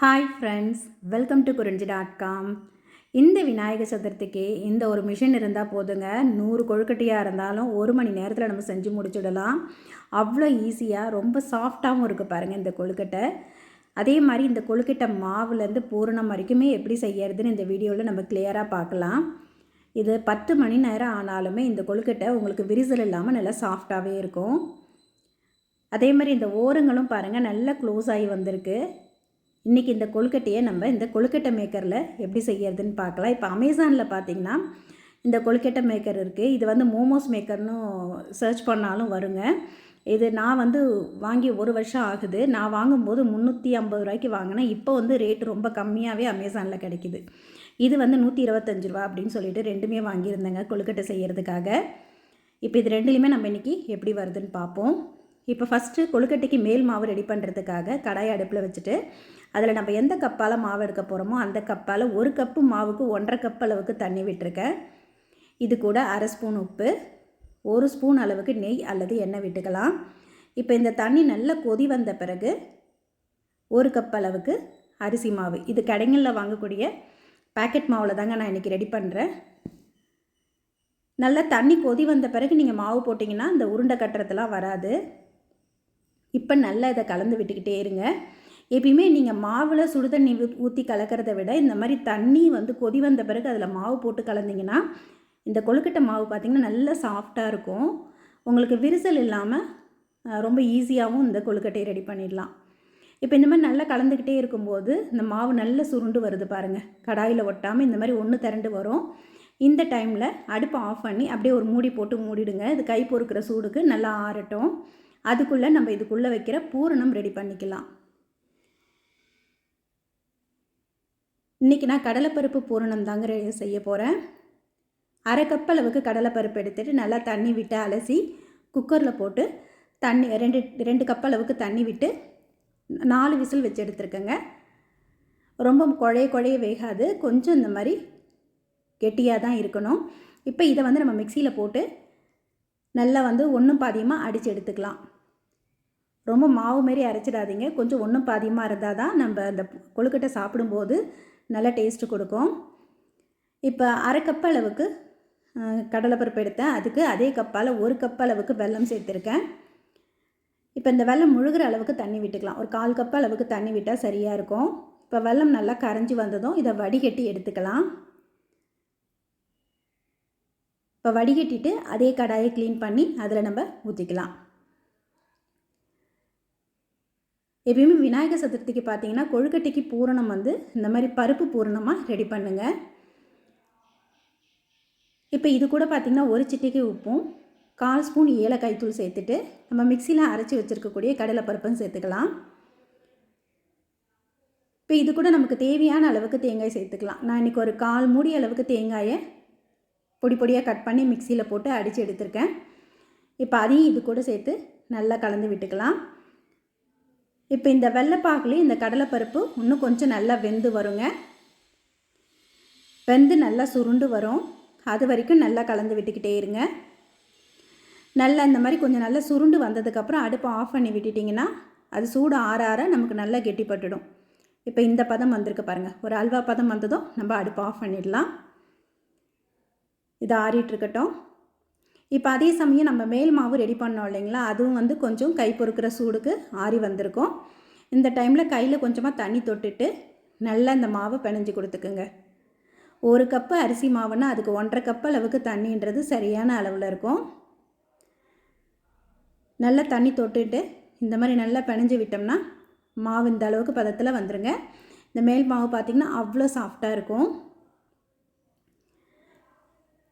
Hi friends welcome to Kurinji dot com இந்த விநாயகர் சதுர்த்திக்கு இந்த ஒரு மிஷின் இருந்தால் போதுங்க. நூறு கொழுக்கட்டையாக இருந்தாலும் ஒரு மணி நேரத்தில் நம்ம செஞ்சு முடிச்சுடலாம். அவ்வளோ ஈஸியாக ரொம்ப சாஃப்டாகவும் இருக்குது பாருங்கள் இந்த கொழுக்கட்டை. அதே மாதிரி இந்த கொழுக்கட்டை மாவுலேருந்து பூரணம் வரைக்குமே எப்படி செய்யறதுன்னு இந்த வீடியோவில் நம்ம கிளியராக பார்க்கலாம். இது பத்து மணி நேரம் ஆனாலுமே இந்த கொழுக்கட்டை உங்களுக்கு விரிசல் இல்லாமல் நல்லா சாஃப்டாகவே இருக்கும். அதே மாதிரி இந்த ஓரங்களும் பாருங்கள் நல்லா க்ளோஸ் ஆகி வந்திருக்கு. இன்றைக்கி இந்த கொழுக்கட்டையை நம்ம இந்த கொழுக்கட்டை மேக்கரில் எப்படி செய்யறதுன்னு பார்க்கலாம். இப்போ அமேசானில் பார்த்தீங்கன்னா இந்த கொழுக்கட்டை மேக்கர் இருக்குது இது வந்து மோமோஸ் மேக்கர்னு சர்ச் பண்ணாலும் வருங்க. இது நான் வந்து வாங்கி ஒரு வருஷம் ஆகுது. நான் வாங்கும்போது முந்நூற்றி ஐம்பது ரூபாய்க்கு வாங்கினேன். இப்போ வந்து ரேட் ரொம்ப கம்மியாகவே அமேசானில் கிடைக்கிது. இது வந்து நூற்றி இருபத்தஞ்சு ரூபா அப்படின்னு சொல்லிட்டு ரெண்டுமே வாங்கியிருந்தேங்க கொழுக்கட்டை செய்கிறதுக்காக இப்போ இது ரெண்டுலேயுமே நம்ம இன்றைக்கி எப்படி வருதுன்னு பார்ப்போம். இப்போ ஃபஸ்ட்டு கொழுக்கட்டைக்கு மேல் மாவு ரெடி பண்ணுறதுக்காக கடாயை அடுப்பில் வச்சுட்டு அதில் நம்ம எந்த கப்பால் மாவு எடுக்க போகிறோமோ அந்த கப்பால் ஒரு கப்பு மாவுக்கு ஒன்றரை கப் அளவுக்கு தண்ணி விட்டுருக்கேன். இது கூட அரை ஸ்பூன் உப்பு ஒரு ஸ்பூன் அளவுக்கு நெய் அல்லது எண்ணெய் விட்டுக்கலாம். இப்போ இந்த தண்ணி நல்லா கொதி வந்த பிறகு ஒரு கப் அளவுக்கு அரிசி மாவு. இது கடைங்களில் வாங்கக்கூடிய பேக்கெட் மாவில் தாங்க நான் இன்றைக்கி ரெடி பண்ணுறேன் நல்லா தண்ணி கொதி வந்த பிறகு நீங்கள் மாவு போட்டிங்கன்னா இந்த உருண்டை கட்டுறதுலாம் வராது. இப்போ நல்லா இதை கலந்து விட்டுக்கிட்டே இருங்க. எப்பயுமே நீங்கள் மாவில் சுடுதண்ணி ஊற்றி கலக்கிறத விட இந்த மாதிரி தண்ணி வந்து கொதி வந்த பிறகு அதில் மாவு போட்டு கலந்தீங்கன்னா இந்த கொழுக்கட்டை மாவு பார்த்திங்கன்னா நல்லா சாஃப்டாக இருக்கும். உங்களுக்கு விரிசல் இல்லாமல் ரொம்ப ஈஸியாகவும் இந்த கொழுக்கட்டையை ரெடி பண்ணிடலாம். இப்போ இந்த மாதிரி நல்லா கலந்துக்கிட்டே இருக்கும்போது இந்த மாவு நல்லா சுருண்டு வருது பாருங்கள் கடாயில் ஒட்டாமல் இந்த மாதிரி ஒன்று திரண்டு வரும். இந்த டைமில் அடுப்பை ஆஃப் பண்ணி அப்படியே ஒரு மூடி போட்டு மூடிடுங்க. இது கை பொறுக்கிற சூடுக்கு நல்லா ஆறட்டும். அதுக்குள்ளே நம்ம இதுக்குள்ளே வைக்கிற பூரணம் ரெடி பண்ணிக்கலாம். இன்றைக்கி நான் கடலைப்பருப்பு பூரணம் தாங்க செய்ய போகிறேன் அரை கப் அளவுக்கு கடலைப்பருப்பு எடுத்துகிட்டு நல்லா தண்ணி விட்டு அலசி குக்கரில் போட்டு தண்ணி ரெண்டு ரெண்டு கப் அளவுக்கு தண்ணி விட்டு நாலு விசில் வச்சு எடுத்துருக்கேங்க. ரொம்ப குழைய குழைய வேகாது. கொஞ்சம் இந்த மாதிரி கெட்டியாக தான் இருக்கணும். இப்போ இதை வந்து நம்ம மிக்சியில் போட்டு நல்லா வந்து ஒன்றும் பாதியமாக அடித்து எடுத்துக்கலாம். ரொம்ப மாவு மாரி அரைச்சிடாதீங்க. கொஞ்சம் ஒன்றும் பாதியமாக இருந்தால் தான் நம்ம அந்த கொழுக்கட்டை சாப்பிடும்போது நல்லா டேஸ்ட்டு கொடுக்கும். இப்போ அரை கப் அளவுக்கு கடலைப்பருப்பு எடுத்தேன். அதுக்கு அதே கப்பால் ஒரு கப் அளவுக்கு வெல்லம் சேர்த்துருக்கேன். இப்போ இந்த வெல்லம் முழுகிற அளவுக்கு தண்ணி விட்டுக்கலாம். ஒரு கால் கப் அளவுக்கு தண்ணி விட்டால் சரியாக இருக்கும். இப்போ வெல்லம் நல்லா கரைஞ்சி வந்ததும் இதை வடிகட்டி எடுத்துக்கலாம். இப்போ வடிகட்டிட்டு அதே கடாயை க்ளீன் பண்ணி அதில் நம்ம ஊற்றிக்கலாம். எப்பயுமே விநாயகர் சதுர்த்திக்கு பார்த்தீங்கன்னா கொழுக்கட்டைக்கு பூரணம் வந்து இந்த மாதிரி பருப்பு பூரணமாக ரெடி பண்ணுங்கள் இப்போ இது கூட பார்த்திங்கன்னா ஒரு சிட்டிக்கு உப்பும் கால் ஸ்பூன் ஏலக்காய் தூள் சேர்த்துட்டு நம்ம மிக்சியில் அரைச்சி வச்சுருக்கக்கூடிய கடலை பருப்பும் சேர்த்துக்கலாம். இப்போ இது கூட நமக்கு தேவையான அளவுக்கு தேங்காய் சேர்த்துக்கலாம். நான் இன்றைக்கி ஒரு கால் மூடி அளவுக்கு தேங்காயை பொடி பொடியாக கட் பண்ணி மிக்சியில் போட்டு அடித்து எடுத்திருக்கேன். இப்போ அதையும் இது கூட சேர்த்து நல்லா கலந்து விட்டுக்கலாம். இப்போ இந்த வெள்ளைப்பாக்குலேயும் இந்த கடலைப்பருப்பு இன்னும் கொஞ்சம் நல்லா வெந்து வருங்க. வெந்து நல்லா சுருண்டு வரும். அது வரைக்கும் நல்லா கலந்து விட்டுக்கிட்டே இருங்க. நல்லா இந்த மாதிரி கொஞ்சம் நல்லா சுருண்டு வந்ததுக்கப்புறம் அடுப்பை ஆஃப் பண்ணி விட்டுட்டிங்கன்னா அது சூடு ஆற ஆற நமக்கு நல்லா கெட்டிப்பட்டுடும். இப்போ இந்த பதம் வந்திருக்கு பாருங்கள் ஒரு அல்வா பதம் வந்ததும் நம்ம அடுப்பை ஆஃப் பண்ணிடலாம். இது ஆறிட்டுருக்கட்டும். இப்போ அதே சமயம் நம்ம மேல் மாவு ரெடி பண்ணோம் இல்லைங்களா? அதுவும் வந்து கொஞ்சம் கை பொறுக்கிற சூடுக்கு ஆறி வந்திருக்கும். இந்த டைமில் கையில் கொஞ்சமாக தண்ணி தொட்டுட்டு நல்லா இந்த மாவை பிணைஞ்சு கொடுத்துக்குங்க. ஒரு கப்பு அரிசி மாவுன்னா அதுக்கு ஒன்றரை கப் அளவுக்கு தண்ணின்றது சரியான அளவில் இருக்கும். நல்லா தண்ணி தொட்டுட்டு இந்த மாதிரி நல்லா பிணைஞ்சு விட்டோம்னா மாவு இந்த அளவுக்கு பதத்தில் வந்துடுங்க இந்த மேல் மாவு பார்த்திங்கன்னா அவ்வளோ சாஃப்டாக இருக்கும்.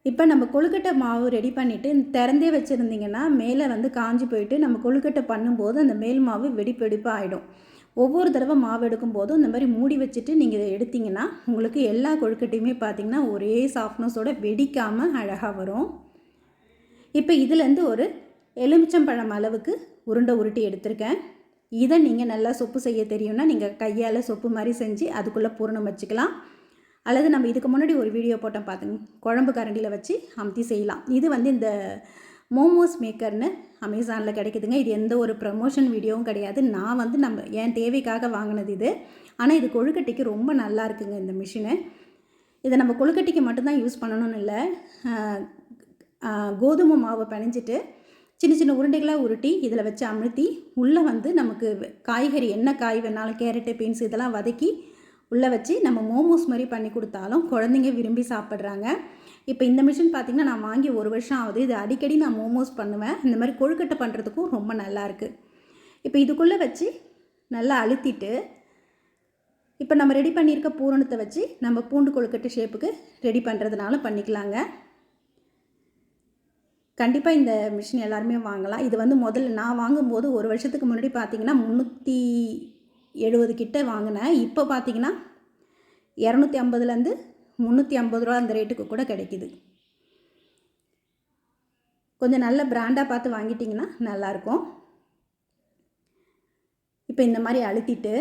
இப்போ நம்ம கொழுக்கட்டை மாவு ரெடி பண்ணிவிட்டு திறந்தே வச்சுருந்திங்கன்னா மேலே வந்து காஞ்சி போயிட்டு நம்ம கொழுக்கட்டை பண்ணும்போது அந்த மேல் மாவு வெடிப்பெடிப்பாக ஆகிடும் ஒவ்வொரு தடவை மாவு எடுக்கும் போதும் இந்த மாதிரி மூடி வச்சுட்டு நீங்கள் இதை எடுத்திங்கன்னா உங்களுக்கு எல்லா கொழுக்கட்டையுமே பார்த்திங்கன்னா ஒரே சாஃப்ட்னஸோட வெடிக்காமல் அழகாக வரும். இப்போ இதுலேருந்து ஒரு எலுமிச்சம்பழம் அளவுக்கு உருண்டை உருட்டி எடுத்திருக்கேன். இதை நீங்கள் நல்லா சொப்பு செய்ய தெரியும்னா நீங்கள் கையால் சொப்பு மாதிரி செஞ்சு அதுக்குள்ளே பூரணம் வச்சுக்கலாம். அல்லது நம்ம இதுக்கு முன்னாடி ஒரு வீடியோ போட்டோம் பார்த்துங்க குழம்பு கரண்டியில் வச்சு அமுத்தி செய்யலாம். இது வந்து இந்த மோமோஸ் மேக்கர்னு அமேசானில் கிடைக்குதுங்க. இது எந்த ஒரு ப்ரமோஷன் வீடியோவும் கிடையாது. நான் வந்து நம்ம என் தேவைக்காக வாங்கினது இது. ஆனால் இது கொழுக்கட்டைக்கு ரொம்ப நல்லா இருக்குங்க இந்த மிஷினு இதை நம்ம கொழுக்கட்டைக்கு மட்டும்தான் யூஸ் பண்ணணும்னு இல்லை. கோதுமை மாவை பிணைஞ்சிட்டு சின்ன சின்ன உருண்டைகளாக உருட்டி இதில் வச்சு அமுழ்த்தி உள்ளே வந்து நமக்கு காய்கறி என்ன காய் வேணாலும் கேரட்டு பீன்ஸ் இதெல்லாம் வதக்கி உள்ளே வச்சு நம்ம மோமோஸ் மாதிரி பண்ணி கொடுத்தாலும் குழந்தைங்க விரும்பி சாப்பிட்றாங்க. இப்போ இந்த மிஷின் பார்த்திங்கன்னா நான் வாங்கி ஒரு வருஷம் ஆகுது. இது அடிக்கடி நான் மோமோஸ் பண்ணுவேன். இந்த மாதிரி கொழுக்கட்டை பண்ணுறதுக்கும் ரொம்ப நல்லாயிருக்கு இப்போ இதுக்குள்ளே வச்சு நல்லா அழுத்திட்டு இப்போ நம்ம ரெடி பண்ணியிருக்க பூரணத்தை வச்சு நம்ம பூண்டு கொழுக்கட்டை ஷேப்புக்கு ரெடி பண்ணுறதுனால பண்ணிக்கலாங்க. கண்டிப்பாக இந்த மிஷின் எல்லாருமே வாங்கலாம். இது வந்து முதல்ல நான் வாங்கும்போது ஒரு வருஷத்துக்கு முன்னாடி பார்த்தீங்கன்னா முந்நூற்றி எழுபது கிட்ட வாங்கினேன். இப்போ பார்த்தீங்கன்னா இரநூத்தி ஐம்பதுலேருந்து முந்நூற்றி ஐம்பது ரூபா அந்த ரேட்டுக்கு கூட கிடைக்குது. கொஞ்சம் நல்ல பிராண்டாக பார்த்து வாங்கிட்டிங்கன்னா நல்லாயிருக்கும். இப்போ இந்த மாதிரி அழுத்திட்டு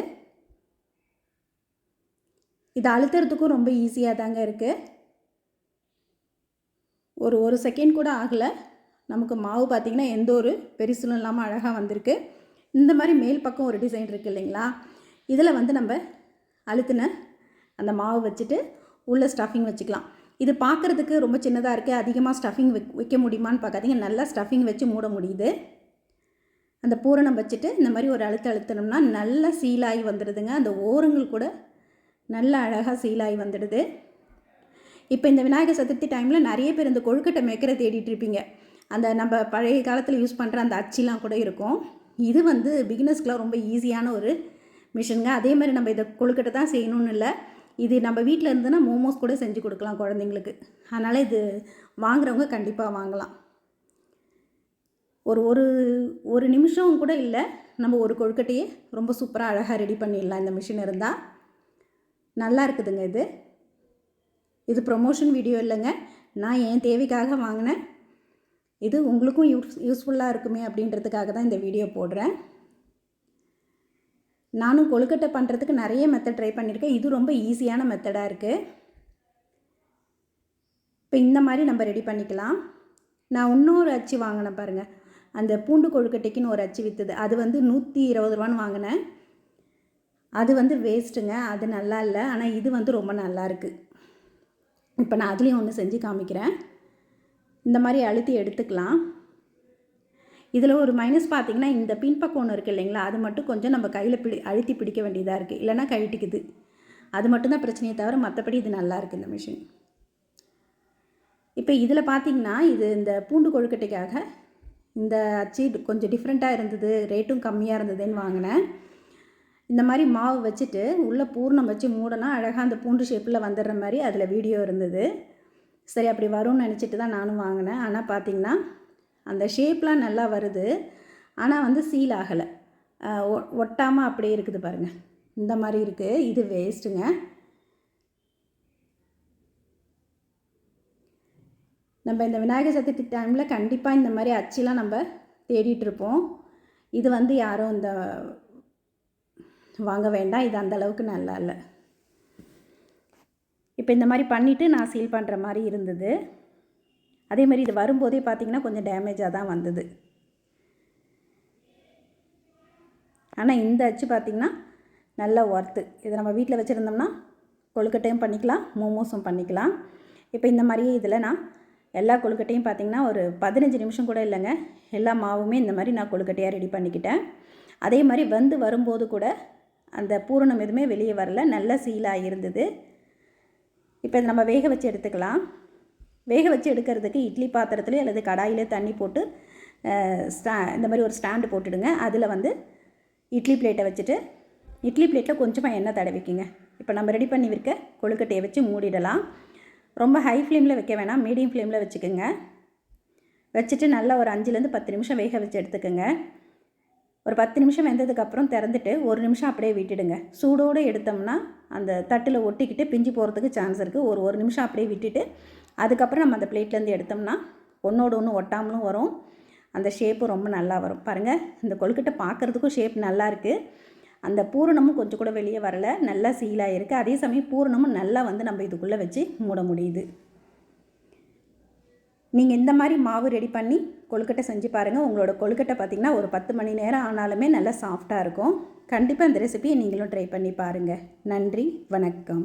இது அழுத்துறதுக்கும் ரொம்ப ஈஸியாக தாங்க இருக்குது ஒரு ஒரு செகண்ட் கூட ஆகலை. நமக்கு மாவு பார்த்திங்கன்னா எந்த ஒரு பெரிசலும் இல்லாமல் அழகாக வந்திருக்கு. இந்த மாதிரி மேல் பக்கம் ஒரு டிசைன் இருக்குது இல்லைங்களா? இதில் வந்து நம்ம அழுத்தின அந்த மாவு வச்சுட்டு உள்ளே ஸ்டஃபிங் வச்சுக்கலாம். இது பார்க்குறதுக்கு ரொம்ப சின்னதாக இருக்குது அதிகமாக ஸ்டஃபிங் வைக்க முடியுமான்னு பார்க்காதீங்க. நல்லா ஸ்டஃபிங் வச்சு மூட முடியுது. அந்த பூரணம் வச்சுட்டு இந்த மாதிரி ஒரு அழுத்த அழுத்தினோம்னா நல்லா சீலாகி வந்துடுதுங்க. அந்த ஓரங்கள் கூட நல்லா அழகாக சீலாகி வந்துடுது. இப்போ இந்த விநாயகர் சதுர்த்தி டைமில் நிறைய பேர் இந்த கொழுக்கட்டை மேக்கரை தேடிட்டு இருப்பீங்க. அந்த நம்ம பழைய காலத்தில் யூஸ் பண்ணுற அந்த அச்சிலாம் கூட இருக்கும். இது வந்து பிகினர்ஸ்க்கெலாம் ரொம்ப ஈஸியான ஒரு மிஷினுங்க அதே மாதிரி நம்ம இதை கொழுக்கட்டை தான் செய்யணும்னு இல்லை. இது நம்ம வீட்டில் இருந்துன்னா மோமோஸ் கூட செஞ்சு கொடுக்கலாம் குழந்தைங்களுக்கு. அதனால் இது வாங்குறவங்க கண்டிப்பாக வாங்கலாம். ஒரு ஒரு ஒரு நிமிஷம் கூட இல்லை. நம்ம ஒரு கொழுக்கட்டையே ரொம்ப சூப்பராக அழகாக ரெடி பண்ணிடலாம். இந்த மிஷின் இருந்தால் நல்லா இருக்குதுங்க இது. இது ப்ரொமோஷன் வீடியோ இல்லைங்க. நான் என் தேவைக்காக வாங்கினேன். இது உங்களுக்கும் யூஸ் யூஸ்ஃபுல்லாக இருக்குமே அப்படின்றதுக்காக தான் இந்த வீடியோ போடுறேன். நானும் கொழுக்கட்டை பண்ணுறதுக்கு நிறைய மெத்தட் ட்ரை பண்ணியிருக்கேன் இது ரொம்ப ஈஸியான மெத்தடாக இருக்குது இப்போ இந்த மாதிரி நம்ம ரெடி பண்ணிக்கலாம். நான் இன்னொரு அச்சு வாங்கினேன் பாருங்கள் அந்த பூண்டு கொழுக்கட்டைக்குன்னு ஒரு அச்சு விற்றுது அது வந்து நூற்றி இருபது ரூபான்னு வாங்கினேன். அது வந்து வேஸ்ட்டுங்க அது நல்லா இல்லை. ஆனால் இது வந்து ரொம்ப நல்லாயிருக்கு இப்போ நான் அதுலேயும் ஒன்று செஞ்சு காமிக்கிறேன். இந்த மாதிரி அழுத்தி எடுத்துக்கலாம். இதில் ஒரு மைனஸ் பார்த்தீங்கன்னா இந்த பின்பக்கம் ஒன்று இருக்குது இல்லைங்களா? அது மட்டும் கொஞ்சம் நம்ம கையில் பிடி அழுத்தி பிடிக்க வேண்டியதாக இருக்குது இல்லைன்னா கழட்டிக்குது அது மட்டும்தான் பிரச்சனையே தவிர மற்றபடி இது நல்லா இருக்குது இந்த மிஷின் இப்போ இதில் பார்த்தீங்கன்னா இது இந்த பூண்டு கொழுக்கட்டைக்காக இந்த அச்சு கொஞ்சம் டிஃப்ரெண்ட்டாக இருந்தது ரேட்டும் கம்மியாக இருந்ததுன்னு வாங்கினேன். இந்த மாதிரி மாவு வச்சுட்டு உள்ளே பூர்ணம் வச்சு மூடனா அழகாக அந்த பூண்டு ஷேப்பில் வந்துடுற மாதிரி அதில் வீடியோ இருந்தது. சரி அப்படி வரும்னு நினச்சிட்டு தான் நானும் வாங்கினேன். ஆனால் பார்த்தீங்கன்னா அந்த ஷேப்லாம் நல்லா வருது. ஆனால் வந்து சீல் ஆகலை. ஒட்டாமல் அப்படியே இருக்குது பாருங்கள் இந்த மாதிரி இருக்குது இது வேஸ்ட்டுங்க நம்ம இந்த விநாயகர் சதுர்த்தி டைமில் கண்டிப்பாக இந்த மாதிரி அச்சிலாம் நம்ம தேடிட்டுருப்போம் இது வந்து யாரும் இந்த வாங்க வேண்டாம். இது அந்த அளவுக்கு நல்லா இல்லை. இப்போ இந்த மாதிரி பண்ணிவிட்டு நான் சீல் பண்ணுற மாதிரி இருந்தது. அதே மாதிரி இது வரும்போதே பார்த்தீங்கன்னா கொஞ்சம் டேமேஜாக தான் வந்தது. ஆனால் இந்த அச்சு பார்த்திங்கன்னா நல்ல ஒர்த்து இதை நம்ம வீட்டில் வச்சுருந்தோம்னா கொழுக்கட்டையும் பண்ணிக்கலாம் மோமோஸும் பண்ணிக்கலாம். இப்போ இந்த மாதிரியே இதில் நான் எல்லா கொழுக்கட்டையும் பார்த்திங்கன்னா ஒரு பதினஞ்சு நிமிஷம் கூட இல்லைங்க. எல்லா மாவுமே இந்த மாதிரி நான் கொழுக்கட்டையாக ரெடி பண்ணிக்கிட்டேன். அதே மாதிரி வந்து வரும்போது கூட அந்த பூரணம் எதுவுமே வெளியே வரல. நல்ல சீலாக இருந்தது இப்போ இதை நம்ம வேக வச்சு எடுத்துக்கலாம். வேக வச்சு எடுக்கிறதுக்கு இட்லி பாத்திரத்துலேயே அல்லது கடாயிலே தண்ணி போட்டு ஸ்டா இந்த மாதிரி ஒரு ஸ்டாண்டு போட்டுடுங்க. அதில் வந்து இட்லி பிளேட்டை வச்சுட்டு இட்லி பிளேட்டில் கொஞ்சமாக எண்ணெய் தடவிக்குங்க. இப்போ நம்ம ரெடி பண்ணி விற்க கொழுக்கட்டையை வச்சு மூடிடலாம். ரொம்ப ஹை ஃப்ளேமில் வைக்க வேணாம். மீடியம் ஃப்ளேமில் வச்சுக்கோங்க. வச்சுட்டு நல்லா ஒரு அஞ்சுலேருந்து பத்து நிமிஷம் வேக வச்சு எடுத்துக்கோங்க. ஒரு பத்து நிமிஷம் வெந்ததுக்கப்புறம் திறந்துட்டு ஒரு நிமிஷம் அப்படியே விட்டுடுங்க. சூடோடு எடுத்தோம்னா அந்த தட்டில் ஒட்டிக்கிட்டு பிஞ்சு போகிறதுக்கு சான்ஸ் இருக்குது ஒரு ஒரு நிமிஷம் அப்படியே விட்டுட்டு அதுக்கப்புறம் நம்ம அந்த பிளேட்லேருந்து எடுத்தோம்னா ஒன்றோடு ஒன்று ஒட்டாமலும் வரும். அந்த ஷேப்பு ரொம்ப நல்லா வரும். பாருங்கள் இந்த கொழுக்கட்டை பார்க்குறதுக்கும் ஷேப் நல்லா இருக்குது அந்த பூரணமும் கொஞ்சம் கூட வெளியே வரல. நல்லா சீலாக இருக்குது அதே சமயம் பூரணமும் நல்லா வந்து நம்ம இதுக்குள்ளே வச்சு மூட முடியுது. நீங்கள் இந்த மாதிரி மாவு ரெடி பண்ணி கொழுக்கட்டை செஞ்சு பாருங்கள் உங்களோட கொழுக்கட்டை பார்த்திங்கன்னா ஒரு பத்து மணி நேரம் ஆனாலுமே நல்லா சாஃப்டாக இருக்கும். கண்டிப்பாக இந்த ரெசிபியை நீங்களும் ட்ரை பண்ணி பாருங்கள் நன்றி வணக்கம்.